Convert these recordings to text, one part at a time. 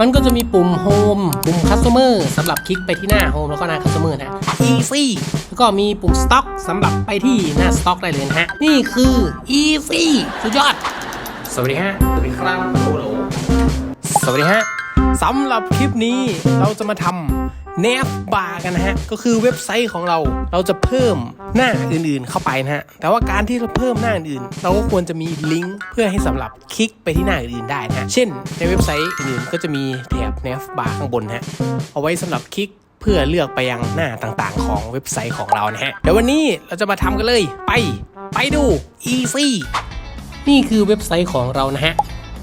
มันก็จะมีปุ่ม Home ปุ่ม Customer สำหรับคลิกไปที่หน้า Home แล้วก็หน้า Customer นะ Easy แล้วก็มีปุ่ม Stock สำหรับไปที่หน้า Stock ได้เลยนะฮะ นี่คือ Easy สุดยอด สวัสดีฮะ สวัสดีครับโอ้โหสวัสดีฮะสำหรับคลิปนี้เราจะมาทำ n a v bar กันนะฮะ ก็คือเว็บไซต์ของเรา เราจะเพิ่มหน้าอื่นๆเข้าไปนะฮะ แต่ว่าการที่เราเพิ่มหน้าอื่นๆเราก็ควรจะมีลิงก์เพื่อให้สำหรับคลิกไปที่หน้าอื่นๆได้นะฮะเช่น ในเว็บไซต์อื่นๆก็จะมีแถบ n a v bar ข้างบนนะฮะ เอาไว้สำหรับคลิกเพื่อเลือกไปยังหน้าต่างๆ ของเว็บไซต์ของเรานะฮะ เดี๋ยววันนี้เราจะมาทำกันเลย ไป ไปดู easy นี่คือเว็บไซต์ของเรานะฮะ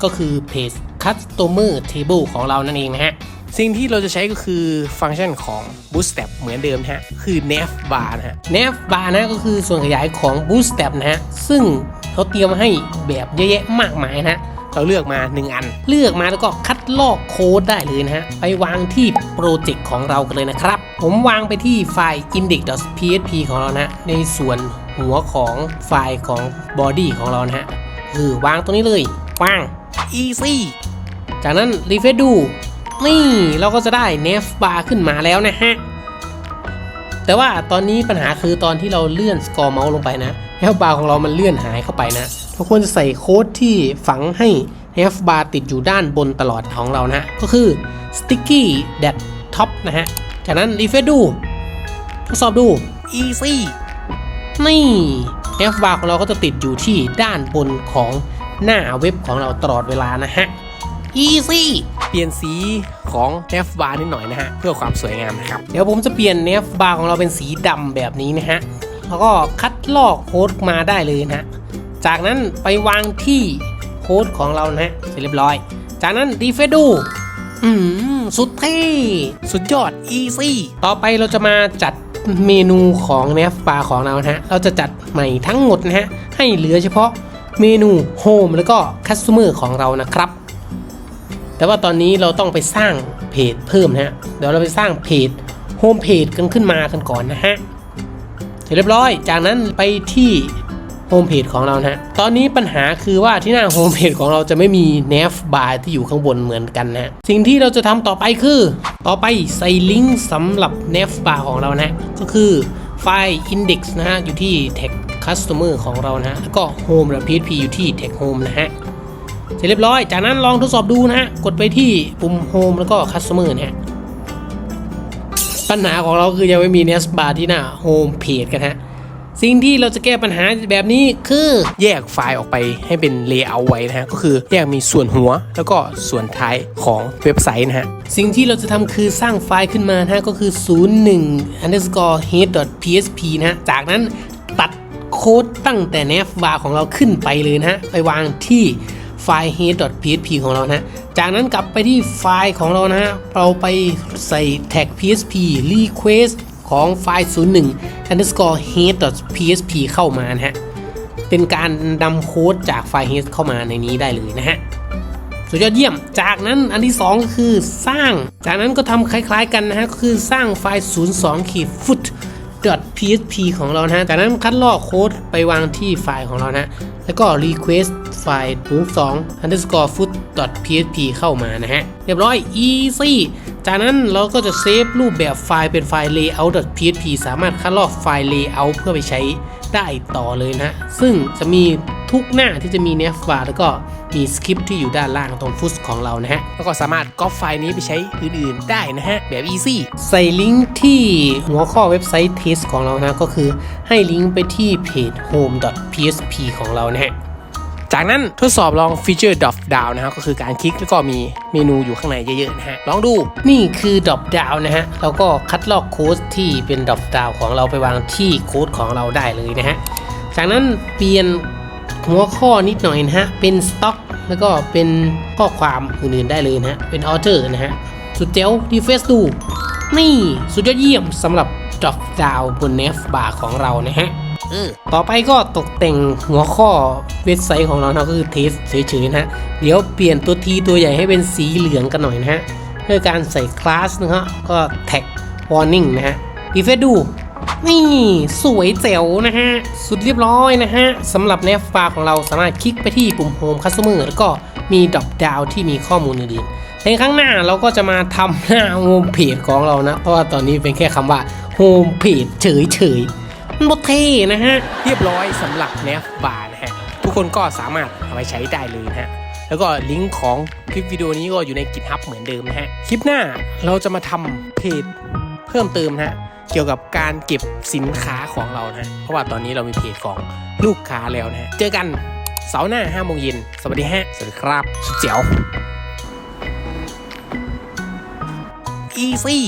ก็คือเพจ customer table ของเรานั่นเองนะฮะ สิ่งที่เราจะใช้ก็คือฟังก์ชันของ bootstrap เหมือนเดิมนะฮะ คือ nav bar นะฮะ nav bar นะก็คือส่วนขยายของ bootstrap นะฮะ ซึ่งเขาเตรียมมาให้แบบเยอะแยะมากมายนะฮะเราเลือกมา 1 อัน เลือกมาแล้วก็คัดลอกโค้ดได้เลยนะฮะ ไปวางที่โปรเจกต์ของเรากันเลยนะครับ ผมวางไปที่ไฟล์ index.php ของเรานะในส่วนหัวของไฟล์ของ body ของเรานะฮะคือวางตรงนี้เลยวาง easy จากนั้นรีเฟซดู นี่เราก็จะได้ n a v bar ขึ้นมาแล้วนะฮะ แต่ว่าตอนนี้ปัญหาคือตอนที่เราเลื่อนสกอร์เมาส์ลงไปนะ n a v bar ของเรามันเลื่อนหายเข้าไปนะเราควรจะใส่โค้ดที่ฝังให้ n a v bar ติดอยู่ด้านบนตลอดของเรานะก็คือ sticky that top นะฮะ จากนั้นรีเฟซดูทดสอบดู easy นี่ F bar ของเราก็จะติดอยู่ที่ด้านบนของหน้าเว็บของเราตลอดเวลานะฮะ easy เปลี่ยนสีของ F bar นิดหน่อยนะฮะ เพื่อความสวยงามนะครับ เดี๋ยวผมจะเปลี่ยน F bar ของเราเป็นสีดำแบบนี้นะฮะ แล้วก็คัดลอกโค้ดมาได้เลยนะฮะจากนั้นไปวางที่โค้ดของเรานะฮะเสร็จเรียบร้อย จากนั้นรีเฟดูอืมสุดเท่สุดยอด easy ต่อไปเราจะมาจัดเมนูของ n a v bar ของเรานะฮะ เราจะจัดใหม่ทั้งหมดนะฮะ ให้เหลือเฉพาะเมนู Home แล้วก็ Customer ของเรานะครับ แต่ว่าตอนนี้เราต้องไปสร้างเพจเพิ่มนะฮะเดี๋ยวเราไปสร้างเพจ Home Page กันขึ้นมากันก่อนนะฮะเสร็จเรียบร้อย จากนั้นไปที่โฮมเพจของเรานะฮะตอนนี้ปัญหาคือว่าที่หน้าโฮมเพจของเราจะไม่มี nav bar ที่อยู่ข้างบนเหมือนกันนะสิ่งที่เราจะทำต่อไปคือ ต่อไปใส่ลิงก์สำหรับ nav bar ของเรานะก็คือไฟล์ index นะฮะอยู่ที่ tag customer ของเรานะฮะแล้วก็ home และ php อยู่ที่ tag home นะฮะ เสร็จเรียบร้อย จากนั้นลองทดสอบดูนะฮะ กดไปที่ปุ่ม home แล้วก็ customer นะฮะ ปัญหาของเราคือยังไม่มี n e s bar ที่หน้า home page กันฮะ สิ่งที่เราจะแก้ปัญหาแบบนี้คือแยกไฟล์ออกไปให้เป็น layout ไว้นะฮะ ก็คือแยกมีส่วนหัวแล้วก็ส่วนท้ายของเว็บไซต์นะฮะ สิ่งที่เราจะทำคือสร้างไฟล์ขึ้นมานะฮะ ก็คือ 01 underscore head php นะฮะ จากนั้นตัดโค้ดตั้งแต่ nav bar ของเราขึ้นไปเลยนะฮะ ไปวางที่ ไฟล์ head.php ของเรานะฮะจากนั้นกลับไปที่ไฟล์ของเรานะฮะเราไปใส่แท็ก php request ของไฟล์ 01 underscore head.php เข้ามานะฮะ เป็นการนำโค้ดจากไฟล์ head เข้ามาในนี้ได้เลยนะฮะสุดยอดเยี่ยม จากนั้นอันที่2ก็คือสร้าง จากนั้นก็ทำคล้ายๆกันนะฮะ ก็คือสร้างไฟล์ 02ขีด foot .php ของเรานะฮะจากนั้นคัดลอกโค้ดไปวางที่ไฟล์ของเรานะ แล้วก็ request ไฟล์2 underscore foot .php เข้ามานะฮะ เรียบร้อย easy จากนั้นเราก็จะเซฟรูปแบบไฟล์เป็นไฟล์ layout .php สามารถคัดลอกไฟล์ layout เพื่อไปใช้ได้ต่อเลยนะ ซึ่งจะมี ทุกหน้าที่จะมี nav bar แล้วก็มีสคริปที่อยู่ด้านล่างตรงฟุตของเรานะฮะ แล้วก็สามารถก๊อปไฟล์นี้ไปใช้อื่นๆได้นะฮะ แบบ easy ใส่ลิงก์ที่หัวข้อเว็บไซต์ test ของเรานะ ก็คือให้ลิงก์ไปที่เพจ home.php ของเรานะฮะจากนั้นทดสอบลองฟีเจอร์ drop down นะครับก็คือการคลิกแล้วก็มีเมนูอยู่ข้างในเยอะๆนะฮะลองดูนี่คือ drop down นะฮะแล้วก็คัดลอกโค้ดที่เป็น drop down ของเราไปวางที่โค้ดของเราได้เลยนะฮะจากนั้นเปลี่ยน หัวข้อนิดหน่อยนะฮะ เป็น stock แล้วก็เป็นข้อความอื่นๆได้เลยนะฮะ เป็น author นะฮะ สุดเจ๋วดีเฟสดู นี่สุดยอดเยี่ยมสำหรับ drop down บน nav bar ของเรานะฮะต่อไปก็ตกแต่งหัวข้อเว็บไซต์ของเรานะก็คือเทสเฉยๆนะฮะ เดี๋ยวเปลี่ยนตัวทีตัวใหญ่ให้เป็นสีเหลืองกันหน่อยนะฮะ ด้วยการใส่คลาสนะฮะ ก็แท็ก warning นะฮะดีเฟซดู นี่สวยแจ๋วนะฮะ สุดเรียบร้อยนะฮะสำหรับ n a v bar ของเราสามารถคลิกไปที่ปุ่ม Home Customer แล้วก็มี drop down ที่มีข้อมูลอื่นๆในครั้งหน้าเราก็จะมาทำหน้าโฮมเพจของเรานะ เพราะว่าตอนนี้เป็นแค่คำว่าโฮมเพจเฉยๆมันบ่เท่นะฮะ เรียบร้อยสำหรับแนฟบาร์นะฮะ ทุกคนก็สามารถเอาไปใช้ได้เลยนะฮะแล้วก็ลิงก์ของคลิปวิดีโอนี้ก็อยู่ใน GitHub เหมือนเดิมนะฮะ คลิปหน้าเราจะมาทำเพจเพิ่มเติมนะฮะ เกี่ยวกับการเก็บสินค้าของเรานะฮะเพราะว่าตอนนี้เรามีเพจของลูกค้าแล้วนะฮะเจอกันเสาร์หน้า5โมงเย็น สวัสดีฮะ สวัสดีครับสุดเจ๋ว Easy